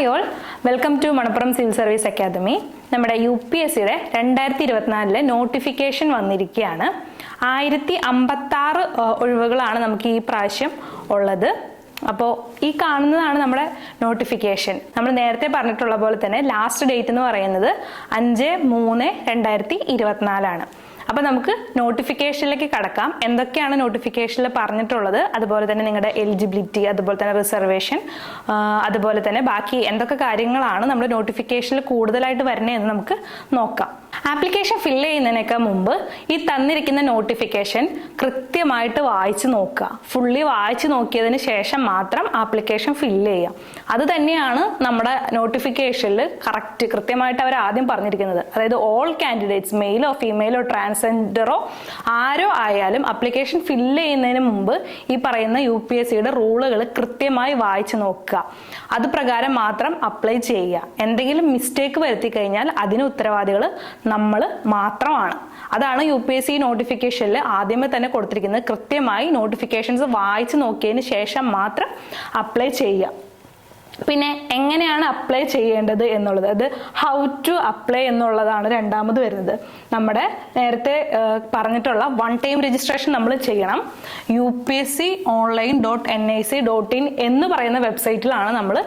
Hi all welcome to Manappuram civil service academy നമ്മുടെ U P S സിയുടെ രണ്ടായിരത്തി ഇരുപത്തിനാലിലെ നോട്ടിഫിക്കേഷൻ വന്നിരിക്കുകയാണ്. ആയിരത്തി അമ്പത്താറ് ഒഴിവുകളാണ് നമുക്ക് ഈ പ്രാവശ്യം ഉള്ളത്. അപ്പോൾ ഈ കാണുന്നതാണ് നമ്മുടെ നോട്ടിഫിക്കേഷൻ നമ്മൾ നേരത്തെ പറഞ്ഞിട്ടുള്ള പോലെ തന്നെ ലാസ്റ്റ് ഡേറ്റ് എന്ന് പറയുന്നത് അഞ്ച് മൂന്ന് രണ്ടായിരത്തി ഇരുപത്തിനാലാണ് അപ്പോൾ നമുക്ക് നോട്ടിഫിക്കേഷനിലേക്ക് കടക്കാം. എന്തൊക്കെയാണ് നോട്ടിഫിക്കേഷനിൽ പറഞ്ഞിട്ടുള്ളത്? അതുപോലെ തന്നെ നിങ്ങളുടെ എലിജിബിലിറ്റി അതുപോലെ തന്നെ റിസർവേഷൻ അതുപോലെ തന്നെ ബാക്കി എന്തൊക്കെ കാര്യങ്ങളാണ് നമ്മുടെ നോട്ടിഫിക്കേഷനിൽ കൂടുതലായിട്ട് വരണേ എന്ന് നമുക്ക് നോക്കാം. ആപ്ലിക്കേഷൻ ഫിൽ ചെയ്യുന്നതിനൊക്കെ മുമ്പ് ഈ തന്നിരിക്കുന്ന നോട്ടിഫിക്കേഷൻ കൃത്യമായിട്ട് വായിച്ചു നോക്കുക. ഫുള്ളി വായിച്ചു നോക്കിയതിന് ശേഷം മാത്രം ആപ്ലിക്കേഷൻ ഫിൽ ചെയ്യുക. അത് തന്നെയാണ് നമ്മുടെ നോട്ടിഫിക്കേഷനിൽ കറക്റ്റ് കൃത്യമായിട്ട് അവർ ആദ്യം പറഞ്ഞിരിക്കുന്നത്. അതായത് ഓൾ കാൻഡിഡേറ്റ്സ് മെയിലോ ഫീമെയിലോ ട്രാൻസ്ജെൻഡറോ ആരോ ആയാലും ആപ്ലിക്കേഷൻ ഫിൽ ചെയ്യുന്നതിന് മുമ്പ് ഈ പറയുന്ന യു പി എസ് സിയുടെ റൂളുകൾ കൃത്യമായി വായിച്ചു നോക്കുക. അത് പ്രകാരം മാത്രം അപ്ലൈ ചെയ്യുക. എന്തെങ്കിലും മിസ്റ്റേക്ക് വരുത്തി കഴിഞ്ഞാൽ അതിന് ഉത്തരവാദികൾ നമ്മൾ മാത്രമാണ്. അതാണ് യു പി എസ് സി നോട്ടിഫിക്കേഷനിൽ ആദ്യമേ തന്നെ കൊടുത്തിരിക്കുന്നത്. കൃത്യമായി നോട്ടിഫിക്കേഷൻസ് വായിച്ചു നോക്കിയതിന് ശേഷം മാത്രം അപ്ലൈ ചെയ്യുക. പിന്നെ എങ്ങനെയാണ് അപ്ലൈ ചെയ്യേണ്ടത് എന്നുള്ളത്? അത് ഹൗ ടു അപ്ലൈ എന്നുള്ളതാണ് രണ്ടാമത് വരുന്നത്. നമ്മുടെ നേരത്തെ പറഞ്ഞിട്ടുള്ള വൺ ടൈം രജിസ്ട്രേഷൻ നമ്മൾ ചെയ്യണം. U P S C online dot N I C dot in എന്ന് പറയുന്ന വെബ്സൈറ്റിലാണ് നമ്മൾ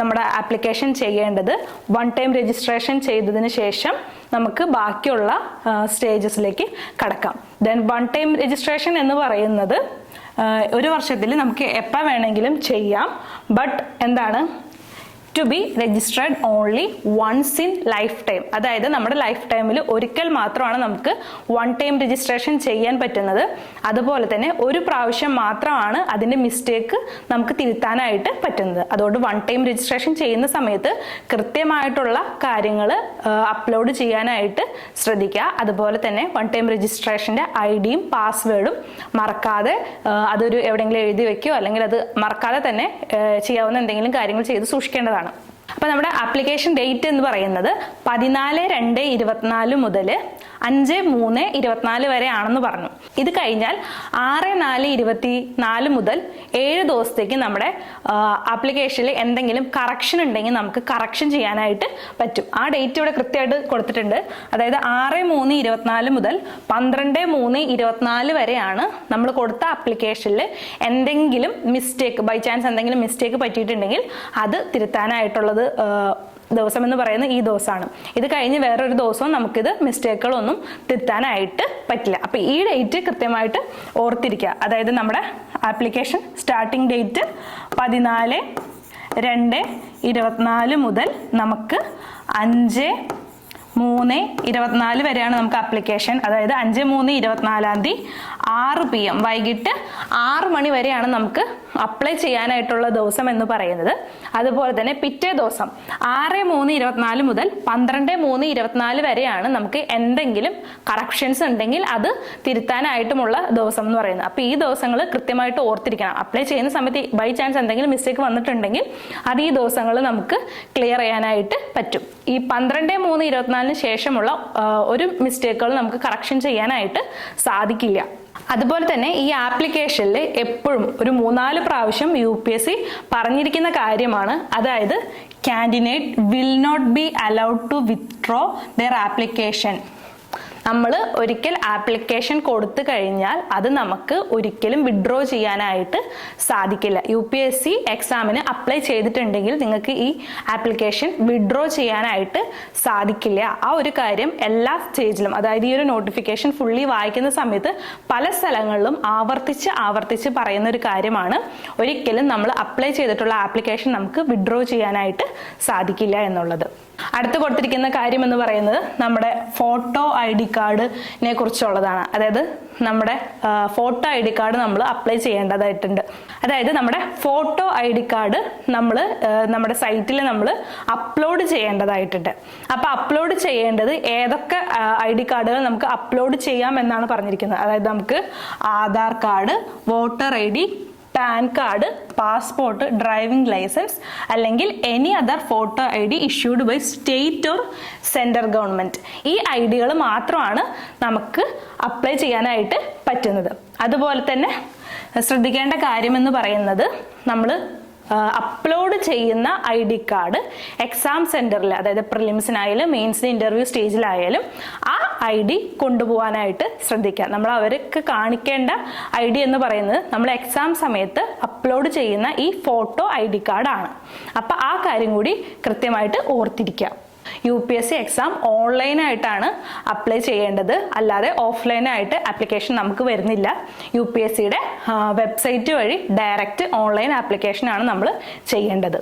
നമ്മുടെ ആപ്ലിക്കേഷൻ ചെയ്യേണ്ടത്. വൺ ടൈം രജിസ്ട്രേഷൻ ചെയ്തതിന് ശേഷം നമുക്ക് ബാക്കിയുള്ള സ്റ്റേജസിലേക്ക് കടക്കാം. ദെൻ വൺ ടൈം രജിസ്ട്രേഷൻ എന്ന് പറയുന്നത് ഒരു വർഷത്തിൽ നമുക്ക് എപ്പോൾ വേണമെങ്കിലും ചെയ്യാം. ബട്ട് എന്താണ്? To be registered only once in life time അതായത് നമ്മുടെ ലൈഫ് ടൈമിൽ ഒരിക്കൽ മാത്രമാണ് നമുക്ക് വൺ ടൈം രജിസ്ട്രേഷൻ ചെയ്യാൻ പറ്റുന്നത്. അതുപോലെ തന്നെ ഒരു പ്രാവശ്യം മാത്രമാണ് അതിന്റെ മിസ്റ്റേക്ക് നമുക്ക് തിരുത്താനായിട്ട് പറ്റുന്നത്. അതുകൊണ്ട് വൺ ടൈം രജിസ്ട്രേഷൻ ചെയ്യുന്ന സമയത്ത് കൃത്യമായിട്ടുള്ള കാര്യങ്ങൾ അപ്ലോഡ് ചെയ്യാനായിട്ട് ശ്രദ്ധിക്കുക. അതുപോലെ തന്നെ വൺ ടൈം രജിസ്ട്രേഷന്റെ ഐ ഡിയും പാസ്വേഡും മറക്കാതെ അതൊരു എവിടെയെങ്കിലും എഴുതി വെക്കുകയോ അല്ലെങ്കിൽ അത് മറക്കാതെ തന്നെ ചെയ്യാവുന്ന എന്തെങ്കിലും കാര്യങ്ങൾ ചെയ്ത് സൂക്ഷിക്കേണ്ടതാണ്. അപ്പോൾ നമ്മുടെ ആപ്ലിക്കേഷൻ ഡേറ്റ് എന്ന് പറയുന്നത് പതിനാല് രണ്ട് ഇരുപത്തിനാല് മുതൽ അഞ്ച് മൂന്ന് ഇരുപത്തിനാല് വരെ ആണെന്ന് പറഞ്ഞു. ഇത് കഴിഞ്ഞാൽ ആറ് നാല് ഇരുപത്തി നാല് മുതൽ ഏഴ് ദിവസത്തേക്ക് നമ്മുടെ ആപ്ലിക്കേഷനിൽ എന്തെങ്കിലും കറക്ഷൻ ഉണ്ടെങ്കിൽ നമുക്ക് കറക്ഷൻ ചെയ്യാനായിട്ട് പറ്റും. ആ ഡേറ്റ് ഇവിടെ കൃത്യമായിട്ട് കൊടുത്തിട്ടുണ്ട്. അതായത് ആറ് മൂന്ന് ഇരുപത്തിനാല് മുതൽ പന്ത്രണ്ട് മൂന്ന് ഇരുപത്തിനാല് വരെയാണ് നമ്മൾ കൊടുത്ത ആപ്ലിക്കേഷനിൽ എന്തെങ്കിലും മിസ്റ്റേക്ക് ബൈ ചാൻസ് എന്തെങ്കിലും മിസ്റ്റേക്ക് പറ്റിയിട്ടുണ്ടെങ്കിൽ അത് തിരുത്താനായിട്ടുള്ളത്. ദിവസം എന്ന് പറയുന്നത് ഈ ദിവസമാണ്. ഇത് കഴിഞ്ഞ് വേറൊരു ദിവസവും നമുക്കിത് മിസ്റ്റേക്കുകളൊന്നും തിരുത്താനായിട്ട് പറ്റില്ല. അപ്പോൾ ഈ ഡേറ്റ് കൃത്യമായിട്ട് ഓർത്തിരിക്കുക. അതായത് നമ്മുടെ ആപ്ലിക്കേഷൻ സ്റ്റാർട്ടിംഗ് ഡേറ്റ് പതിനാല് രണ്ട് ഇരുപത്തിനാല് മുതൽ നമുക്ക് അഞ്ച് മൂന്ന് ഇരുപത്തിനാല് വരെയാണ് നമുക്ക് ആപ്ലിക്കേഷൻ. അതായത് അഞ്ച് മൂന്ന് ഇരുപത്തിനാലാം തീയതി ആറ് പി എം. വൈകിട്ട് ആറ് മണി വരെയാണ് നമുക്ക് അപ്ലൈ ചെയ്യാനായിട്ടുള്ള ദിവസം എന്ന് പറയുന്നത് അതുപോലെ തന്നെ പിറ്റേ ദിവസം ആറ് മൂന്ന് ഇരുപത്തിനാല് മുതൽ പന്ത്രണ്ട് മൂന്ന് ഇരുപത്തിനാല് വരെയാണ് നമുക്ക് എന്തെങ്കിലും കറക്ഷൻസ് ഉണ്ടെങ്കിൽ അത് തിരുത്താനായിട്ടുമുള്ള ദിവസം എന്ന് പറയുന്നത്. അപ്പോൾ ഈ ദിവസങ്ങൾ കൃത്യമായിട്ട് ഓർത്തിരിക്കണം. അപ്ലൈ ചെയ്യുന്ന സമയത്ത് ബൈ ചാൻസ് എന്തെങ്കിലും മിസ്റ്റേക്ക് വന്നിട്ടുണ്ടെങ്കിൽ അത് ഈ ദിവസങ്ങൾ നമുക്ക് ക്ലിയർ ചെയ്യാനായിട്ട് പറ്റും. ഈ പന്ത്രണ്ട് മൂന്ന് ഇരുപത്തിനാലിന് ശേഷമുള്ള ഒരു മിസ്റ്റേക്കുകൾ നമുക്ക് കറക്ഷൻ ചെയ്യാനായിട്ട് സാധിക്കില്ല. അതുപോലെ തന്നെ ഈ ആപ്ലിക്കേഷനിൽ എപ്പോഴും ഒരു മൂന്നാൽ പ്രാവശ്യം യു പി എസ് സി പറഞ്ഞിരിക്കുന്ന കാര്യമാണ്. അതായത് candidate will not be allowed to withdraw their application നമ്മൾ ഒരിക്കൽ ആപ്ലിക്കേഷൻ കൊടുത്തു കഴിഞ്ഞാൽ അത് നമുക്ക് ഒരിക്കലും വിഡ്രോ ചെയ്യാനായിട്ട് സാധിക്കില്ല. യു പി എസ് സി എക്സാമിന് അപ്ലൈ ചെയ്തിട്ടുണ്ടെങ്കിൽ നിങ്ങൾക്ക് ഈ ആപ്ലിക്കേഷൻ വിഡ്രോ ചെയ്യാനായിട്ട് സാധിക്കില്ല. ആ ഒരു കാര്യം എല്ലാ സ്റ്റേജിലും അതായത് ഈ ഒരു നോട്ടിഫിക്കേഷൻ ഫുള്ളി വായിക്കുന്ന സമയത്ത് പല സ്ഥലങ്ങളിലും ആവർത്തിച്ച് ആവർത്തിച്ച് പറയുന്ന ഒരു കാര്യമാണ്. ഒരിക്കലും നമ്മൾ അപ്ലൈ ചെയ്തിട്ടുള്ള ആപ്ലിക്കേഷൻ നമുക്ക് വിഡ്രോ ചെയ്യാനായിട്ട് സാധിക്കില്ല എന്നുള്ളത്. അടുത്ത് കൊടുത്തിരിക്കുന്ന കാര്യം എന്ന് പറയുന്നത് നമ്മുടെ ഫോട്ടോ ഐ ഡി കാർഡിനെ കുറിച്ചുള്ളതാണ്. അതായത് നമ്മുടെ ഫോട്ടോ ഐ ഡി കാർഡ് നമ്മൾ അപ്ലൈ ചെയ്യേണ്ടതായിട്ടുണ്ട്. അതായത് നമ്മുടെ ഫോട്ടോ ഐ ഡി കാർഡ് നമ്മൾ നമ്മുടെ സൈറ്റിൽ നമ്മൾ അപ്ലോഡ് ചെയ്യേണ്ടതായിട്ടുണ്ട്. അപ്പോൾ അപ്ലോഡ് ചെയ്യേണ്ടത് ഏതൊക്കെ ഐ ഡി കാർഡുകൾ നമുക്ക് അപ്ലോഡ് ചെയ്യാം എന്നാണ് പറഞ്ഞിരിക്കുന്നത്. അതായത് നമുക്ക് Aadhaar card voter I D PAN card passport driving licence അല്ലെങ്കിൽ any other photo I D issued by state or central government ഈ ഐ ഡികൾ മാത്രമാണ് നമുക്ക് അപ്ലൈ ചെയ്യാനായിട്ട് പറ്റുന്നത്. അതുപോലെ തന്നെ ശ്രദ്ധിക്കേണ്ട കാര്യമെന്ന് പറയുന്നത് നമ്മൾ അപ്ലോഡ് ചെയ്യുന്ന ഐ ഡി കാർഡ് എക്സാം സെന്ററിൽ അതായത് പ്രിലിംസിനായാലും മെയിൻസിന് ഇന്റർവ്യൂ സ്റ്റേജിലായാലും ആ ഐ ഡി കൊണ്ടുപോകാനായിട്ട് ശ്രദ്ധിക്കുക നമ്മൾ അവർക്ക് കാണിക്കേണ്ട ഐ ഡി എന്ന് പറയുന്നത് നമ്മൾ എക്സാം സമയത്ത് അപ്ലോഡ് ചെയ്യുന്ന ഈ ഫോട്ടോ ഐ ഡി കാർഡാണ്. അപ്പോൾ ആ കാര്യം കൂടി കൃത്യമായിട്ട് ഓർത്തിരിക്കുക U P S C exam ഓൺലൈനായിട്ടാണ് apply ചെയ്യേണ്ടത്. അല്ലാതെ ഓഫ്ലൈനായിട്ട് ആപ്ലിക്കേഷൻ നമുക്ക് വരുന്നില്ല. യു പി എസ് സിയുടെ വെബ്സൈറ്റ് വഴി ഡയറക്റ്റ് ഓൺലൈൻ ആപ്ലിക്കേഷനാണ് നമ്മൾ ചെയ്യേണ്ടത്.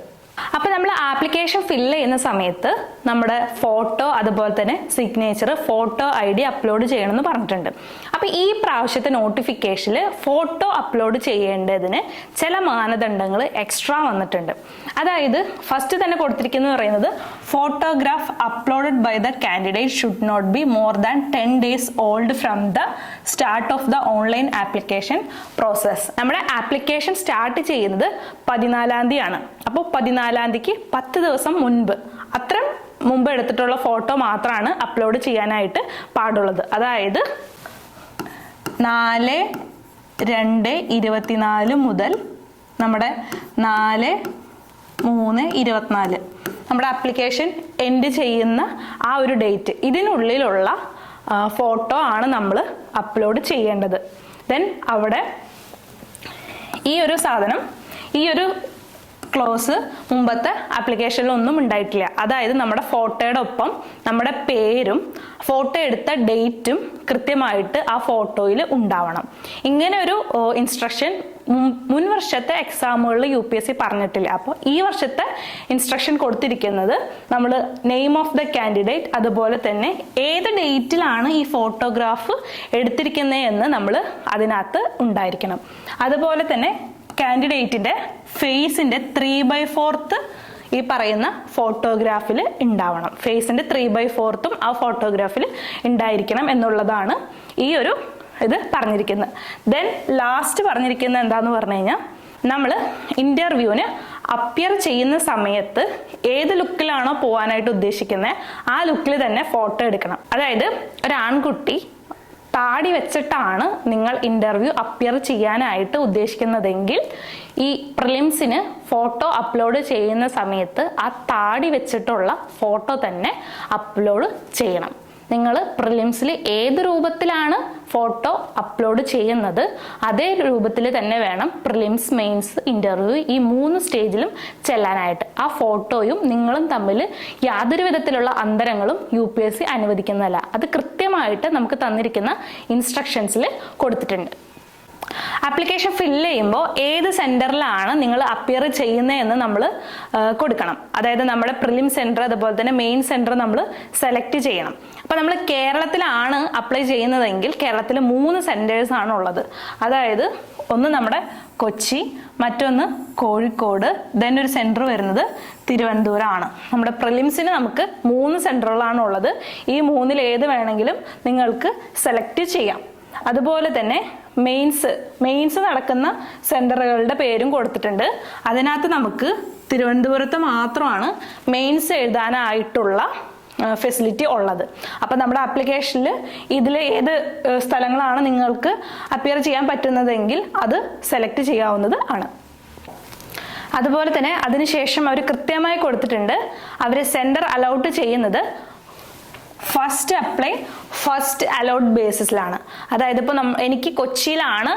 അപ്പോൾ നമ്മൾ ആപ്ലിക്കേഷൻ ഫില്ല് ചെയ്യുന്ന സമയത്ത് നമ്മുടെ ഫോട്ടോ അതുപോലെ തന്നെ signature photo I D upload ചെയ്യണമെന്ന് പറഞ്ഞിട്ടുണ്ട്. അപ്പോൾ ഈ പ്രാവശ്യത്തെ നോട്ടിഫിക്കേഷനിൽ ഫോട്ടോ അപ്ലോഡ് ചെയ്യേണ്ടതിന് ചില മാനദണ്ഡങ്ങൾ എക്സ്ട്രാ വന്നിട്ടുണ്ട്. അതായത് ഫസ്റ്റ് തന്നെ കൊടുത്തിരിക്കുന്നത് പറയുന്നത് photograph uploaded by the candidate should not be more than ten days old from the start of the online application process നമ്മുടെ ആപ്ലിക്കേഷൻ സ്റ്റാർട്ട് ചെയ്യുന്നത് പതിനാലാം തീയതിയാണ്. അപ്പോൾ പതിനാലാം തീയതിക്ക് പത്ത് ദിവസം മുൻപ് അത്രയും മുമ്പ് എടുത്തിട്ടുള്ള ഫോട്ടോ മാത്രമാണ് അപ്ലോഡ് ചെയ്യാനായിട്ട് പാടുള്ളത്. അതായത് നാല് രണ്ട് ഇരുപത്തിനാല് മുതൽ നമ്മുടെ നാല് മൂന്ന് ഇരുപത്തിനാല്. നമ്മുടെ ആപ്ലിക്കേഷൻ എൻഡ് ചെയ്യുന്ന ആ ഒരു ഡേറ്റ് ഇതിനുള്ളിലുള്ള ഫോട്ടോ ആണ് നമ്മൾ അപ്ലോഡ് ചെയ്യേണ്ടത്. ദെൻ അവിടെ ഈ ഒരു സാധനം ഈ ഒരു ക്ലോസ് മുമ്പത്തെ ആപ്ലിക്കേഷനിൽ ഒന്നും ഉണ്ടായിട്ടില്ല. അതായത് നമ്മുടെ ഫോട്ടോയുടെ ഒപ്പം നമ്മുടെ പേരും ഫോട്ടോ എടുത്ത ഡേറ്റും കൃത്യമായിട്ട് ആ ഫോട്ടോയിൽ ഉണ്ടാവണം. ഇങ്ങനെ ഒരു ഇൻസ്ട്രക്ഷൻ മുൻ വർഷത്തെ എക്സാമുകളിൽ യു പി എസ് സി പറഞ്ഞിട്ടില്ല. അപ്പോൾ ഈ വർഷത്തെ ഇൻസ്ട്രക്ഷൻ കൊടുത്തിരിക്കുന്നത് നമ്മൾ നെയിം ഓഫ് ദ കാൻഡിഡേറ്റ് അതുപോലെ തന്നെ ഏത് ഡേറ്റിലാണ് ഈ ഫോട്ടോഗ്രാഫ് എടുത്തിരിക്കുന്നത് എന്ന് നമ്മൾ അതിനകത്ത് ഉണ്ടായിരിക്കണം. അതുപോലെ തന്നെ കാൻഡിഡേറ്റിന്റെ ഫേസിന്റെ ത്രീ ബൈ ഫോർത്ത് ഈ പറയുന്ന ഫോട്ടോഗ്രാഫിൽ ഉണ്ടാവണം. ഫേസിന്റെ ത്രീ ബൈ ഫോർത്തും ആ ഫോട്ടോഗ്രാഫിൽ ഉണ്ടായിരിക്കണം എന്നുള്ളതാണ് ഈ ഒരു ഇത് പറഞ്ഞിരിക്കുന്നത്. ദെൻ ലാസ്റ്റ് പറഞ്ഞിരിക്കുന്നത് എന്താന്ന് പറഞ്ഞു കഴിഞ്ഞാൽ നമ്മൾ ഇന്റർവ്യൂവിന് അപ്പിയർ ചെയ്യുന്ന സമയത്ത് ഏത് ലുക്കിലാണോ പോകാനായിട്ട് ഉദ്ദേശിക്കുന്നത് ആ ലുക്കിൽ തന്നെ ഫോട്ടോ എടുക്കണം. അതായത് ഒരു ആൺകുട്ടി താടി വെച്ചിട്ടാണ് നിങ്ങൾ ഇന്റർവ്യൂ അപ്പിയർ ചെയ്യാനായിട്ട് ഉദ്ദേശിക്കുന്നതെങ്കിൽ ഈ പ്രിലിംസിന് ഫോട്ടോ അപ്ലോഡ് ചെയ്യുന്ന സമയത്ത് ആ താടി വെച്ചിട്ടുള്ള ഫോട്ടോ തന്നെ അപ്ലോഡ് ചെയ്യണം. നിങ്ങൾ പ്രിലിംസിൽ ഏത് രൂപത്തിലാണ് ഫോട്ടോ അപ്ലോഡ് ചെയ്യുന്നത് അതേ രൂപത്തിൽ തന്നെ വേണം പ്രിലിംസ് മെയിൻസ് ഇന്റർവ്യൂ ഈ മൂന്ന് സ്റ്റേജിലും ചെല്ലാനായിട്ട്. ആ ഫോട്ടോയും നിങ്ങളും തമ്മിൽ യാതൊരു വിധത്തിലുള്ള അന്തരങ്ങളും യു പി എസ് സി അനുവദിക്കുന്നതല്ല. അത് കൃത്യമായിട്ട് നമുക്ക് തന്നിരിക്കുന്ന ഇൻസ്ട്രക്ഷൻസിൽ കൊടുത്തിട്ടുണ്ട്. ആപ്ലിക്കേഷൻ ഫില്ല് ചെയ്യുമ്പോൾ ഏത് സെന്ററിലാണ് നിങ്ങൾ അപ്പിയർ ചെയ്യുന്നതെന്ന് നമ്മൾ കൊടുക്കണം. അതായത് നമ്മുടെ പ്രിലിം സെന്റർ അതുപോലെ തന്നെ മെയിൻ സെന്റർ നമ്മൾ സെലക്ട് ചെയ്യണം. അപ്പോൾ നമ്മൾ കേരളത്തിലാണ് അപ്ലൈ ചെയ്യുന്നതെങ്കിൽ കേരളത്തിൽ മൂന്ന് സെന്റേഴ്സ് ആണ് ഉള്ളത്. അതായത് ഒന്ന് നമ്മുടെ കൊച്ചി മറ്റൊന്ന് കോഴിക്കോട് ദെൻ ഒരു സെന്റർ വരുന്നത് തിരുവനന്തപുരമാണ്. നമ്മുടെ പ്രിലിംസിന് നമുക്ക് മൂന്ന് സെന്ററുകളാണ് ഉള്ളത്. ഈ മൂന്നിൽ ഏത് വേണമെങ്കിലും നിങ്ങൾക്ക് സെലക്ട് ചെയ്യാം. അതുപോലെ തന്നെ മെയിൻസ് മെയിൻസ് നടക്കുന്ന സെന്ററുകളുടെ പേരും കൊടുത്തിട്ടുണ്ട്. അതിനകത്ത് നമുക്ക് തിരുവനന്തപുരത്ത് മാത്രമാണ് മെയിൻസ് എഴുതാനായിട്ടുള്ള ഫെസിലിറ്റി ഉള്ളത്. അപ്പം നമ്മുടെ ആപ്ലിക്കേഷനിൽ ഇതിൽ ഏത് സ്ഥലങ്ങളാണ് നിങ്ങൾക്ക് അപ്പിയർ ചെയ്യാൻ പറ്റുന്നതെങ്കിൽ അത് സെലക്ട് ചെയ്യാവുന്നത് ആണ്. അതുപോലെ തന്നെ അതിനുശേഷം അവർ കൃത്യമായി കൊടുത്തിട്ടുണ്ട്. അവർ സെന്റർ അലൗട്ട് ചെയ്യുന്നത് ഫസ്റ്റ് അപ്ലൈ ഫസ്റ്റ് അലോഡ് ബേസിസിലാണ് അതായത് ഇപ്പോൾ എനിക്ക് കൊച്ചിയിലാണ്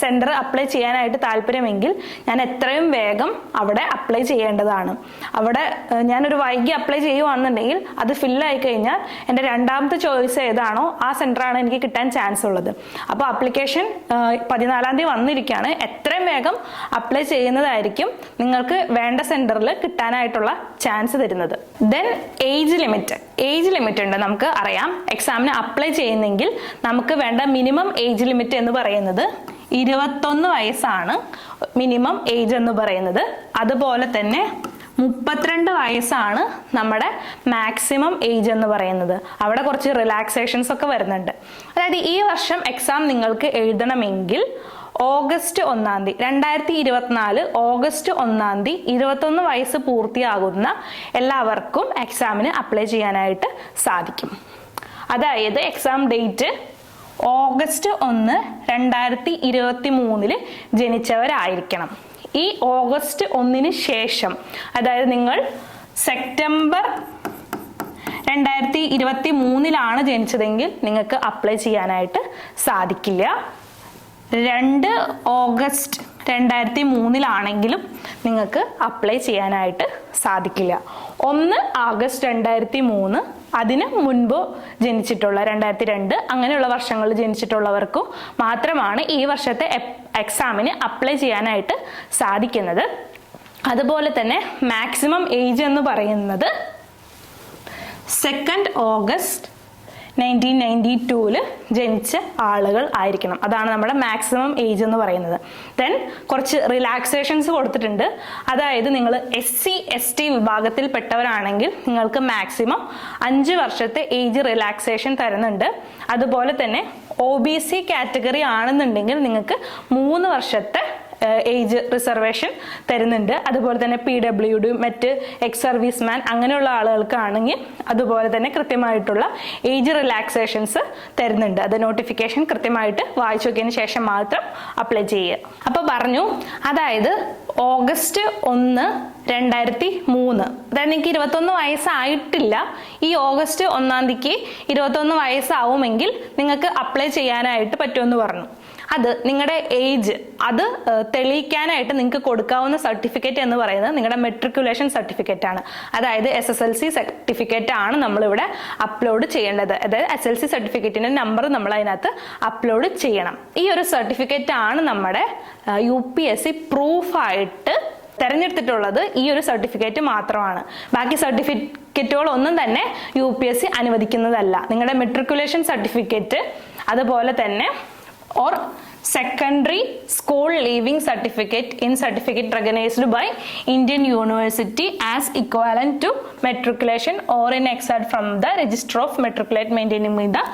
സെന്റർ അപ്ലൈ ചെയ്യാനായിട്ട് താല്പര്യമെങ്കിൽ ഞാൻ എത്രയും വേഗം അവിടെ അപ്ലൈ ചെയ്യേണ്ടതാണ്. അവിടെ ഞാനൊരു വൈകി അപ്ലൈ ചെയ്യുവാണെന്നുണ്ടെങ്കിൽ അത് ഫില്ലായി കഴിഞ്ഞാൽ എന്റെ രണ്ടാമത്തെ ചോയ്സ് ഏതാണോ ആ സെന്ററാണ് എനിക്ക് കിട്ടാൻ ചാൻസ് ഉള്ളത്. അപ്പോൾ അപ്ലിക്കേഷൻ പതിനാലാം തീയതി വന്നിരിക്കുകയാണ്. എത്രയും വേഗം അപ്ലൈ ചെയ്യുന്നതായിരിക്കും നിങ്ങൾക്ക് വേണ്ട സെന്ററിൽ കിട്ടാനായിട്ടുള്ള ചാൻസ് തരുന്നത്. Then age limit age limit ഉണ്ട് നമുക്ക് അറിയാം. എക്സാമിന് അപ്ലൈ ചെയ്യുന്നെങ്കിൽ നമുക്ക് വേണ്ട മിനിമം ഏജ് ലിമിറ്റ് എന്ന് പറയുന്നത് ഇരുപത്തൊന്ന് വയസ്സാണ് മിനിമം ഏജ് എന്ന് പറയുന്നത്. അതുപോലെ തന്നെ മുപ്പത്തിരണ്ട് വയസ്സാണ് നമ്മുടെ മാക്സിമം ഏജ് എന്ന് പറയുന്നത്. അവിടെ കുറച്ച് റിലാക്സേഷൻസ് ഒക്കെ വരുന്നുണ്ട്. അതായത് ഈ വർഷം എക്സാം നിങ്ങൾക്ക് എഴുതണമെങ്കിൽ ഓഗസ്റ്റ് ഒന്നാം തീയതി രണ്ടായിരത്തി ഇരുപത്തിനാല് ഓഗസ്റ്റ് ഒന്നാം തീയതി ഇരുപത്തൊന്ന് വയസ്സ് പൂർത്തിയാകുന്ന എല്ലാവർക്കും എക്സാമിന് അപ്ലൈ ചെയ്യാനായിട്ട് സാധിക്കും. അതായത് എക്സാം ഡേറ്റ് ഓഗസ്റ്റ് ഒന്ന് രണ്ടായിരത്തി ഇരുപത്തി മൂന്നിൽ ജനിച്ചവരായിരിക്കണം. ഈ ഓഗസ്റ്റ് ഒന്നിന് ശേഷം അതായത് നിങ്ങൾ സെപ്റ്റംബർ രണ്ടായിരത്തി ഇരുപത്തി മൂന്നിലാണ് ജനിച്ചതെങ്കിൽ നിങ്ങൾക്ക് അപ്ലൈ ചെയ്യാനായിട്ട് സാധിക്കില്ല. രണ്ട് ഓഗസ്റ്റ് രണ്ടായിരത്തി മൂന്നിലാണെങ്കിലും നിങ്ങൾക്ക് അപ്ലൈ ചെയ്യാനായിട്ട് സാധിക്കില്ല. ഒന്ന് ആഗസ്റ്റ് രണ്ടായിരത്തി മൂന്ന് അതിന് മുൻപ് ജനിച്ചിട്ടുള്ള രണ്ടായിരത്തി രണ്ട് അങ്ങനെയുള്ള വർഷങ്ങളിൽ ജനിച്ചിട്ടുള്ളവർക്കും മാത്രമാണ് ഈ വർഷത്തെ എക്സാമിന് അപ്ലൈ ചെയ്യാനായിട്ട് സാധിക്കുന്നത്. അതുപോലെ തന്നെ മാക്സിമം ഏജ് എന്ന് പറയുന്നത് സെക്കൻഡ് ഓഗസ്റ്റ് നയന്റീൻ നയന്റി ടൂവിൽ ജനിച്ച ആളുകൾ ആയിരിക്കണം. അതാണ് നമ്മുടെ മാക്സിമം ഏജ് എന്ന് പറയുന്നത്. ദെൻ കുറച്ച് റിലാക്സേഷൻസ് കൊടുത്തിട്ടുണ്ട്. അതായത് നിങ്ങൾ എസ് സി എസ് ടി വിഭാഗത്തിൽപ്പെട്ടവരാണെങ്കിൽ നിങ്ങൾക്ക് മാക്സിമം അഞ്ച് വർഷത്തെ ഏജ് റിലാക്സേഷൻ തരുന്നുണ്ട്. അതുപോലെ തന്നെ ഒ ബി സി കാറ്റഗറി ആണെന്നുണ്ടെങ്കിൽ നിങ്ങൾക്ക് മൂന്ന് വർഷത്തെ ഏജ് റിസർവേഷൻ തരുന്നുണ്ട്. അതുപോലെ തന്നെ പി ഡബ്ല്യു ഡി മറ്റ് എക്സ് സർവീസ് മാൻ അങ്ങനെയുള്ള ആളുകൾക്കാണെങ്കിൽ അതുപോലെ തന്നെ കൃത്യമായിട്ടുള്ള ഏജ് റിലാക്സേഷൻസ് തരുന്നുണ്ട്. അത് നോട്ടിഫിക്കേഷൻ കൃത്യമായിട്ട് വായിച്ചു നോക്കിയതിന് ശേഷം മാത്രം അപ്ലൈ ചെയ്യുക. അപ്പോൾ പറഞ്ഞു അതായത് ഓഗസ്റ്റ് ഒന്ന് രണ്ടായിരത്തി മൂന്ന് അതായത് എനിക്ക് ഇരുപത്തൊന്ന് വയസ്സായിട്ടില്ല. ഈ ഓഗസ്റ്റ് ഒന്നാം തീയതിക്ക് ഇരുപത്തൊന്ന് വയസ്സാവുമെങ്കിൽ നിങ്ങൾക്ക് അപ്ലൈ ചെയ്യാനായിട്ട് പറ്റുമെന്ന് പറഞ്ഞു. അത് നിങ്ങളുടെ ഏജ് അത് തെളിയിക്കാനായിട്ട് നിങ്ങൾക്ക് കൊടുക്കാവുന്ന സർട്ടിഫിക്കറ്റ് എന്ന് പറയുന്നത് നിങ്ങളുടെ മെട്രിക്കുലേഷൻ സർട്ടിഫിക്കറ്റ് ആണ്. അതായത് S S L C certificate ആണ് നമ്മളിവിടെ അപ്ലോഡ് ചെയ്യേണ്ടത്. അതായത് എസ് എൽ സി സർട്ടിഫിക്കറ്റിന്റെ നമ്പർ നമ്മൾ അതിനകത്ത് അപ്ലോഡ് ചെയ്യണം. ഈ ഒരു സർട്ടിഫിക്കറ്റ് ആണ് നമ്മുടെ യു പി എസ് സി പ്രൂഫായിട്ട് തെരഞ്ഞെടുത്തിട്ടുള്ളത് ഈ ഒരു സർട്ടിഫിക്കറ്റ് മാത്രമാണ്. ബാക്കി സർട്ടിഫിക്കറ്റുകളൊന്നും തന്നെ യു പി എസ് സി അനുവദിക്കുന്നതല്ല. നിങ്ങളുടെ മെട്രിക്കുലേഷൻ സർട്ടിഫിക്കറ്റ് അതുപോലെ തന്നെ or secondary school leaving certificate in certificate recognized by Indian University as equivalent to matriculation or in excerpt from the register of matriculate maintaining by the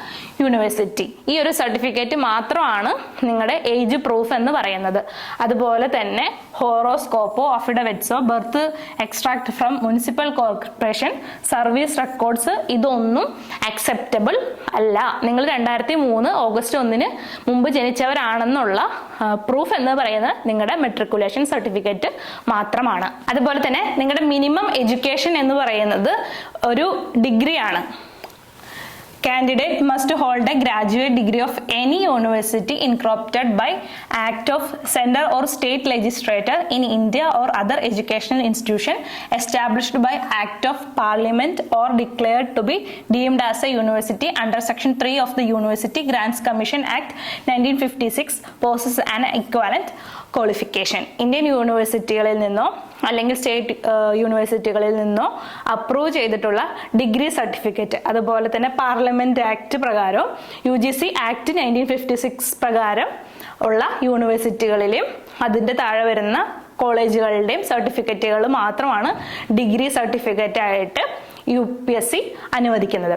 university ഈ ഒരു certificate മാത്രമാണ് നിങ്ങളുടെ age proof എന്ന് പറയുന്നത്. അതുപോലെ തന്നെ ഹോറോസ്കോപ്പോ അഫിഡവിറ്റ്സോ birth extract from municipal corporation service records ഇതൊന്നും അക്സെപ്റ്റബിൾ അല്ല. നിങ്ങൾ രണ്ടായിരത്തി മൂന്ന് ഓഗസ്റ്റ് ഒന്നിന് മുമ്പ് ജനിച്ചവരാണെന്നുള്ള പ്രൂഫ് എന്ന് പറയുന്നത് നിങ്ങളുടെ മെട്രിക്കുലേഷൻ സർട്ടിഫിക്കറ്റ് മാത്രമാണ്. അതുപോലെ തന്നെ നിങ്ങളുടെ മിനിമം എഡ്യൂക്കേഷൻ എന്ന് പറയുന്നത് ഒരു ഡിഗ്രിയാണ്. Candidate must hold a graduate degree of any university incorporated by act of center or state legislature in india or other educational institution established by act of parliament or declared to be deemed as a university under section 3 of the university grants commission act 1956 possesses an equivalent qualification Indian യൂണിവേഴ്സിറ്റികളിൽ നിന്നോ അല്ലെങ്കിൽ state യൂണിവേഴ്സിറ്റികളിൽ നിന്നോ approve ചെയ്തിട്ടുള്ള degree certificate അതുപോലെ തന്നെ parliament act പ്രകാരം U G C act nineteen fifty six പ്രകാരം ഉള്ള യൂണിവേഴ്സിറ്റികളിലെയും അതിന്റെ താഴെ വരുന്ന കോളേജുകളുടെയും സർട്ടിഫിക്കറ്റുകൾ മാത്രമാണ് ഡിഗ്രി സർട്ടിഫിക്കറ്റ് ആയിട്ട് യു പി എസ് സി അനുവദിക്കുന്നത്.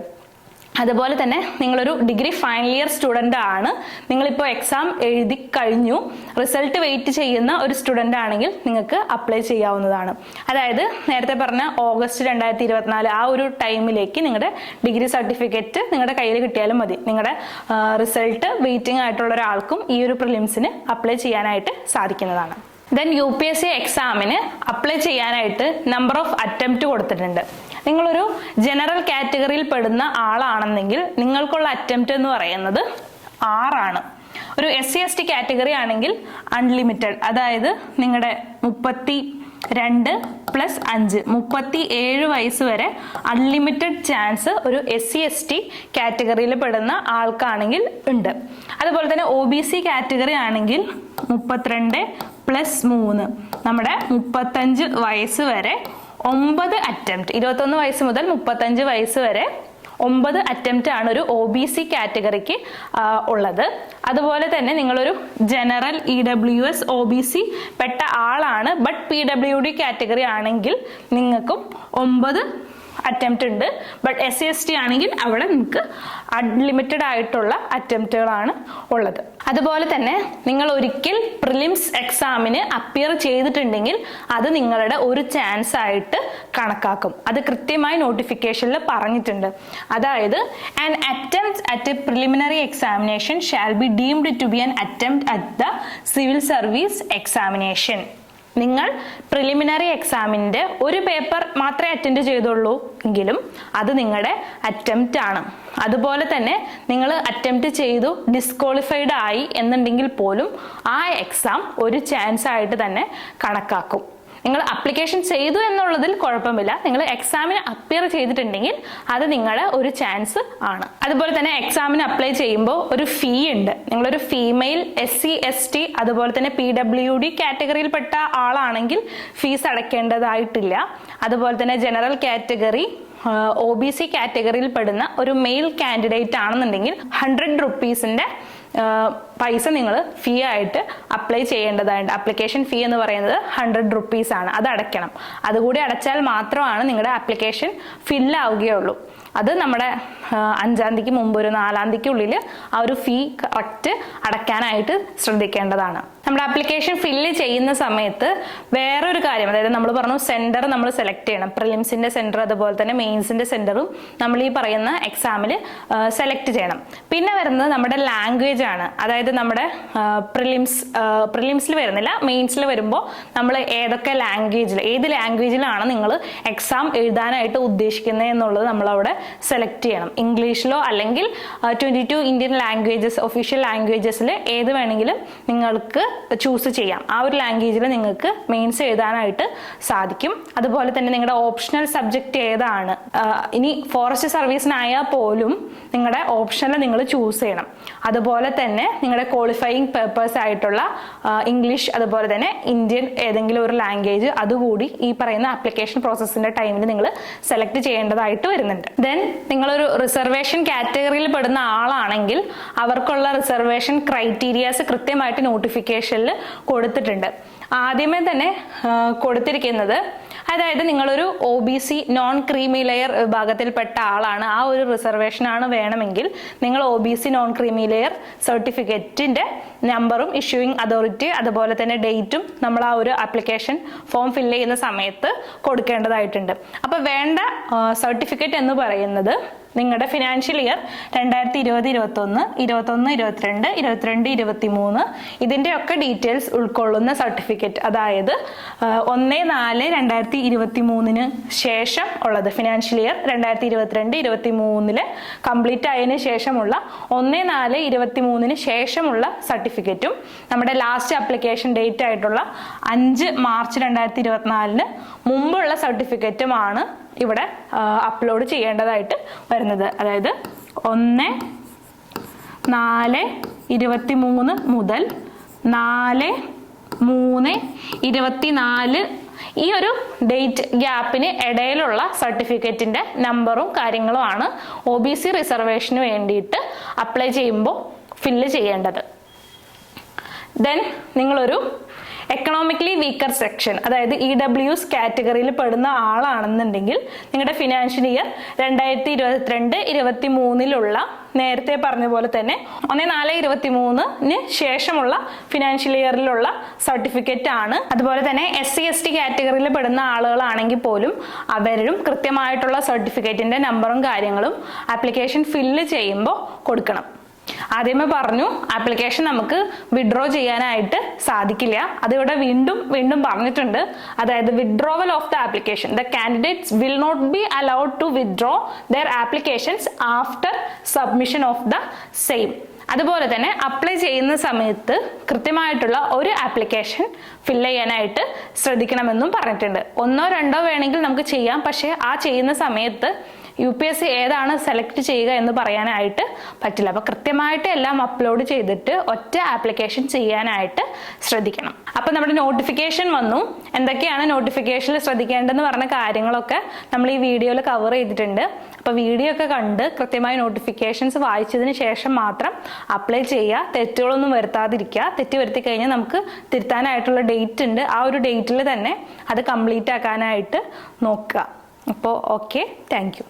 അതുപോലെ തന്നെ നിങ്ങളൊരു ഡിഗ്രി ഫൈനൽ ഇയർ സ്റ്റുഡന്റ് ആണ്. നിങ്ങളിപ്പോൾ എക്സാം എഴുതി കഴിഞ്ഞു. റിസൾട്ട് വെയിറ്റ് ചെയ്യുന്ന ഒരു സ്റ്റുഡന്റ് ആണെങ്കിൽ നിങ്ങൾക്ക് അപ്ലൈ ചെയ്യാവുന്നതാണ്. അതായത് നേരത്തെ പറഞ്ഞ ഓഗസ്റ്റ് രണ്ടായിരത്തി ഇരുപത്തിനാല് ആ ഒരു ടൈമിലേക്ക് നിങ്ങളുടെ ഡിഗ്രി സർട്ടിഫിക്കറ്റ് നിങ്ങളുടെ കയ്യിൽ കിട്ടിയാലും മതി. നിങ്ങളുടെ റിസൾട്ട് വെയിറ്റിംഗ് ആയിട്ടുള്ള ഒരാൾക്കും ഈ ഒരു പ്രിലിംസിന് അപ്ലൈ ചെയ്യാനായിട്ട് സാധിക്കുന്നതാണ്. Then U P S C എക്സാമിന് അപ്ലൈ ചെയ്യാനായിട്ട് നമ്പർ ഓഫ് അറ്റംപ്റ്റ് കൊടുത്തിട്ടുണ്ട്. നിങ്ങളൊരു ജനറൽ കാറ്റഗറിയിൽ പെടുന്ന ആളാണെന്നെങ്കിൽ നിങ്ങൾക്കുള്ള അറ്റംപ്റ്റ് എന്ന് പറയുന്നത് ആറാണ്. ഒരു S C S T category ആണെങ്കിൽ അൺലിമിറ്റഡ് അതായത് നിങ്ങളുടെ മുപ്പത്തി രണ്ട് പ്ലസ് അഞ്ച് മുപ്പത്തി ഏഴ് വയസ്സ് വരെ അൺലിമിറ്റഡ് ചാൻസ് ഒരു എസ് സി എസ് ടി കാറ്റഗറിയിൽ പെടുന്ന ആൾക്കാണെങ്കിൽ ഉണ്ട്. അതുപോലെ തന്നെ ഒ ബി സി കാറ്റഗറി ആണെങ്കിൽ മുപ്പത്തിരണ്ട് പ്ലസ് മൂന്ന് നമ്മുടെ മുപ്പത്തഞ്ച് വയസ്സ് വരെ ഒമ്പത് അറ്റംപ്റ്റ് ഇരുപത്തൊന്ന് വയസ്സ് മുതൽ മുപ്പത്തഞ്ച് വയസ്സ് വരെ ഒമ്പത് അറ്റംപ്റ്റ് ആണ് ഒരു ഒ ബി സി കാറ്റഗറിക്ക് ഉള്ളത്. അതുപോലെ തന്നെ നിങ്ങളൊരു general E W S O B C പെട്ട ആളാണ് but P W D category ആണെങ്കിൽ നിങ്ങൾക്കും ഒമ്പത് അറ്റംപ്റ്റ് ഉണ്ട്. But S C S T ആണെങ്കിൽ അവിടെ നിങ്ങൾക്ക് അൺലിമിറ്റഡ് ആയിട്ടുള്ള അറ്റംപ്റ്റുകളാണ് ഉള്ളത്. അതുപോലെ തന്നെ നിങ്ങൾ ഒരിക്കൽ പ്രിലിംസ് എക്സാമിന് അപ്പിയർ ചെയ്തിട്ടുണ്ടെങ്കിൽ അത് നിങ്ങളുടെ ഒരു ചാൻസ് ആയിട്ട് കണക്കാക്കും. അത് കൃത്യമായി നോട്ടിഫിക്കേഷനിൽ പറഞ്ഞിട്ടുണ്ട്. അതായത് an attempt at a preliminary examination shall be deemed to be an attempt at the civil service examination നിങ്ങൾ പ്രിലിമിനറി എക്സാമിന്റെ ഒരു പേപ്പർ മാത്രമേ അറ്റൻഡ് ചെയ്തുള്ളൂ എങ്കിലും അത് നിങ്ങളുടെ അറ്റംപ്റ്റ് ആണ്. അതുപോലെ തന്നെ നിങ്ങൾ അറ്റംപ്റ്റ് ചെയ്തു ഡിസ്ക്വാളിഫൈഡ് ആയി എന്നുണ്ടെങ്കിൽ പോലും ആ എക്സാം ഒരു ചാൻസ് ആയിട്ട് തന്നെ കണക്കാക്കും. നിങ്ങൾ അപ്ലിക്കേഷൻ ചെയ്തു എന്നുള്ളതിൽ കുഴപ്പമില്ല. നിങ്ങൾ എക്സാമിന് അപ്പിയർ ചെയ്തിട്ടുണ്ടെങ്കിൽ അത് നിങ്ങളുടെ ഒരു ചാൻസ് ആണ്. അതുപോലെ തന്നെ എക്സാമിന് അപ്ലൈ ചെയ്യുമ്പോൾ ഒരു ഫീ ഉണ്ട്. നിങ്ങളൊരു female S C S T അതുപോലെ തന്നെ പി ഡബ്ല്യു ഡി കാറ്റഗറിയിൽപ്പെട്ട ആളാണെങ്കിൽ ഫീസ് അടയ്ക്കേണ്ടതായിട്ടില്ല. അതുപോലെ തന്നെ general category O B C കാറ്റഗറിയിൽ പെടുന്ന ഒരു മെയിൽ കാൻഡിഡേറ്റ് ആണെന്നുണ്ടെങ്കിൽ ഹൺഡ്രഡ് റുപ്പീസിന്റെ പൈസ നിങ്ങൾ ഫീ ആയിട്ട് അപ്ലൈ ചെയ്യേണ്ടതായിട്ട് അപ്ലിക്കേഷൻ ഫീ എന്ന് പറയുന്നത് ഹൺഡ്രഡ് റുപ്പീസ് ആണ്. അത് അടയ്ക്കണം. അതുകൂടി അടച്ചാൽ മാത്രമാണ് നിങ്ങളുടെ ആപ്ലിക്കേഷൻ ഫില്ലാവുകയുള്ളൂ അത് നമ്മുടെ അഞ്ചാം തീയതിക്ക് മുമ്പ് ഒരു നാലാം തീയതിക്കുള്ളിൽ ആ ഒരു ഫീ കറക്റ്റ് അടയ്ക്കാനായിട്ട് ശ്രദ്ധിക്കേണ്ടതാണ്. നമ്മുടെ ആപ്ലിക്കേഷൻ ഫില്ല് ചെയ്യുന്ന സമയത്ത് വേറൊരു കാര്യം അതായത് നമ്മൾ പറഞ്ഞു സെന്റർ നമ്മൾ സെലക്ട് ചെയ്യണം. പ്രിലിംസിന്റെ സെന്റർ അതുപോലെ തന്നെ മെയിൻസിന്റെ സെന്ററും നമ്മൾ ഈ പറയുന്ന എക്സാമിൽ സെലക്ട് ചെയ്യണം. പിന്നെ വരുന്നത് നമ്മുടെ ലാംഗ്വേജ് ആണ്. അതായത് നമ്മുടെ പ്രിലിംസ് പ്രിലിംസിൽ വരുന്നില്ല മെയിൻസിൽ വരുമ്പോൾ നമ്മൾ ഏതൊക്കെ ലാംഗ്വേജിൽ ഏത് ലാംഗ്വേജിലാണ് നിങ്ങൾ എക്സാം എഴുതാനായിട്ട് ഉദ്ദേശിക്കുന്നത് എന്നുള്ളത് നമ്മളവിടെ സെലക്ട് ചെയ്യണം. ഇംഗ്ലീഷിലോ അല്ലെങ്കിൽ twenty two Indian languages official ലാംഗ്വേജസിൽ ഏത് വേണമെങ്കിലും നിങ്ങൾക്ക് ചൂസ് ചെയ്യാം. ആ ഒരു ലാംഗ്വേജിൽ നിങ്ങൾക്ക് മെയിൻസ് എഴുതാനായിട്ട് സാധിക്കും. അതുപോലെ തന്നെ നിങ്ങളുടെ ഓപ്ഷണൽ സബ്ജക്റ്റ് ഏതാണ്? ഇനി ഫോറസ്റ്റ് സർവീസിനായാൽ പോലും നിങ്ങളുടെ ഓപ്ഷനിൽ നിങ്ങൾ ചൂസ് ചെയ്യണം. അതുപോലെ തന്നെ നിങ്ങളുടെ ക്വാളിഫയിങ് പേപ്പേഴ്സ് ആയിട്ടുള്ള ഇംഗ്ലീഷ് അതുപോലെ തന്നെ ഇന്ത്യൻ ഏതെങ്കിലും ഒരു ലാംഗ്വേജ് അതുകൂടി ഈ പറയുന്ന ആപ്ലിക്കേഷൻ പ്രോസസ്സിന്റെ ടൈമിൽ നിങ്ങൾ സെലക്ട് ചെയ്യേണ്ടതായിട്ട് വരുന്നുണ്ട്. ദെൻ നിങ്ങളൊരു റിസർവേഷൻ കാറ്റഗറിയിൽ പെടുന്ന ആളാണെങ്കിൽ അവർക്കുള്ള റിസർവേഷൻ ക്രൈറ്റീരിയാസ് കൃത്യമായിട്ട് നോട്ടിഫിക്കേഷനിൽ കൊടുത്തിട്ടുണ്ട്. ആദ്യമേ തന്നെ കൊടുത്തിരിക്കുന്നത് അതായത് നിങ്ങളൊരു O B C non creamy layer വിഭാഗത്തിൽപ്പെട്ട ആളാണ്. ആ ഒരു റിസർവേഷനാണ് വേണമെങ്കിൽ നിങ്ങൾ O B C non creamy layer സർട്ടിഫിക്കറ്റിന്റെ നമ്പറും ഇഷ്യൂയിങ് അതോറിറ്റി അതുപോലെ തന്നെ ഡേറ്റും നമ്മൾ ആ ഒരു ആപ്ലിക്കേഷൻ ഫോം ഫിൽ ചെയ്യുന്ന സമയത്ത് കൊടുക്കേണ്ടതായിട്ടുണ്ട്. അപ്പോൾ വേണ്ട സർട്ടിഫിക്കറ്റ് എന്ന് പറയുന്നത് നിങ്ങളുടെ ഫിനാൻഷ്യൽ ഇയർ രണ്ടായിരത്തി ഇരുപത് ഇരുപത്തൊന്ന് ഇരുപത്തൊന്ന് ഇരുപത്തിരണ്ട് ഇരുപത്തിരണ്ട് ഇരുപത്തി മൂന്ന് ഇതിന്റെയൊക്കെ ഡീറ്റെയിൽസ് ഉൾക്കൊള്ളുന്ന സർട്ടിഫിക്കറ്റ് അതായത് ഒന്ന് നാല് രണ്ടായിരത്തി ഇരുപത്തി മൂന്നിന് ശേഷം ഉള്ളത്. ഫിനാൻഷ്യൽ ഇയർ രണ്ടായിരത്തി ഇരുപത്തിരണ്ട് ഇരുപത്തി മൂന്നിൽ കംപ്ലീറ്റ് ആയതിനു ശേഷമുള്ള ഒന്ന് നാല് ഇരുപത്തി മൂന്നിന് ശേഷമുള്ള സർട്ടിഫിക്കറ്റും നമ്മുടെ ലാസ്റ്റ് ആപ്ലിക്കേഷൻ ഡേറ്റ് ആയിട്ടുള്ള അഞ്ച് മാർച്ച് രണ്ടായിരത്തി ഇരുപത്തിനാലിന് മുമ്പുള്ള സർട്ടിഫിക്കറ്റുമാണ് ഇവിടെ അപ്ലോഡ് ചെയ്യേണ്ടതായിട്ട് വരുന്നത്. അതായത് ഒന്ന് നാല് ഇരുപത്തി മൂന്ന് മുതൽ നാല് മൂന്ന് ഇരുപത്തിനാല് ഈ ഒരു ഡേറ്റ് ഗ്യാപ്പിന് ഇടയിലുള്ള സർട്ടിഫിക്കറ്റിന്റെ നമ്പറും കാര്യങ്ങളും ആണ് ഒ ബി സി റിസർവേഷന് വേണ്ടിയിട്ട് അപ്ലൈ ചെയ്യുമ്പോൾ ഫില്ല് ചെയ്യേണ്ടത്. ദെൻ നിങ്ങളൊരു എക്കണോമിക്കലി വീക്കർ സെക്ഷൻ അതായത് ഇ ഡബ്ല്യുസ് കാറ്റഗറിയിൽ പെടുന്ന ആളാണെന്നുണ്ടെങ്കിൽ നിങ്ങളുടെ ഫിനാൻഷ്യൽ ഇയർ രണ്ടായിരത്തി ഇരുപത്തിരണ്ട് ഇരുപത്തി മൂന്നിലുള്ള നേരത്തെ പറഞ്ഞ പോലെ തന്നെ ഒന്ന് നാല് ഇരുപത്തി മൂന്നിന് ശേഷമുള്ള ഫിനാൻഷ്യൽ ഇയറിലുള്ള സർട്ടിഫിക്കറ്റ് ആണ്. അതുപോലെ തന്നെ എസ് സി എസ് ടി കാറ്റഗറിയിൽ പെടുന്ന ആളുകളാണെങ്കിൽ പോലും അവരും കൃത്യമായിട്ടുള്ള സർട്ടിഫിക്കറ്റിന്റെ നമ്പറും കാര്യങ്ങളും ആപ്ലിക്കേഷൻ ഫില്ല് ചെയ്യുമ്പോൾ കൊടുക്കണം. ആദ്യമേ പറഞ്ഞു ആപ്ലിക്കേഷൻ നമുക്ക് വിഡ്രോ ചെയ്യാനായിട്ട് സാധിക്കില്ല. അതിവിടെ വീണ്ടും വീണ്ടും പറഞ്ഞിട്ടുണ്ട്. അതായത് withdrawal of the application the candidates will not be allowed to withdraw their applications after submission of the same അതുപോലെ തന്നെ അപ്ലൈ ചെയ്യുന്ന സമയത്ത് കൃത്യമായിട്ടുള്ള ഒരു ആപ്ലിക്കേഷൻ ഫില്ല് ചെയ്യാനായിട്ട് ശ്രദ്ധിക്കണമെന്നും പറഞ്ഞിട്ടുണ്ട്. ഒന്നോ രണ്ടോ വേണമെങ്കിൽ നമുക്ക് ചെയ്യാം. പക്ഷേ ആ ചെയ്യുന്ന സമയത്ത് യു പി എസ് സി ഏതാണ് സെലക്ട് ചെയ്യുക എന്ന് പറയാനായിട്ട് പറ്റില്ല. അപ്പോൾ കൃത്യമായിട്ട് എല്ലാം അപ്ലോഡ് ചെയ്തിട്ട് ഒറ്റ ആപ്ലിക്കേഷൻ ചെയ്യാനായിട്ട് ശ്രദ്ധിക്കണം. അപ്പോൾ നമ്മുടെ നോട്ടിഫിക്കേഷൻ വന്നു. എന്തൊക്കെയാണ് നോട്ടിഫിക്കേഷനിൽ ശ്രദ്ധിക്കേണ്ടതെന്ന് പറഞ്ഞ കാര്യങ്ങളൊക്കെ നമ്മൾ ഈ വീഡിയോയിൽ കവർ ചെയ്തിട്ടുണ്ട്. അപ്പോൾ വീഡിയോ ഒക്കെ കണ്ട് കൃത്യമായി നോട്ടിഫിക്കേഷൻസ് വായിച്ചതിന് ശേഷം മാത്രം അപ്ലൈ ചെയ്യുക. തെറ്റുകളൊന്നും വരുത്താതിരിക്കുക. തെറ്റ് വരുത്തി കഴിഞ്ഞാൽ നമുക്ക് തിരുത്താനായിട്ടുള്ള ഡേറ്റ് ഉണ്ട്. ആ ഒരു ഡേറ്റിൽ തന്നെ അത് കംപ്ലീറ്റ് ആക്കാനായിട്ട് നോക്കുക. അപ്പോൾ ഓക്കെ താങ്ക്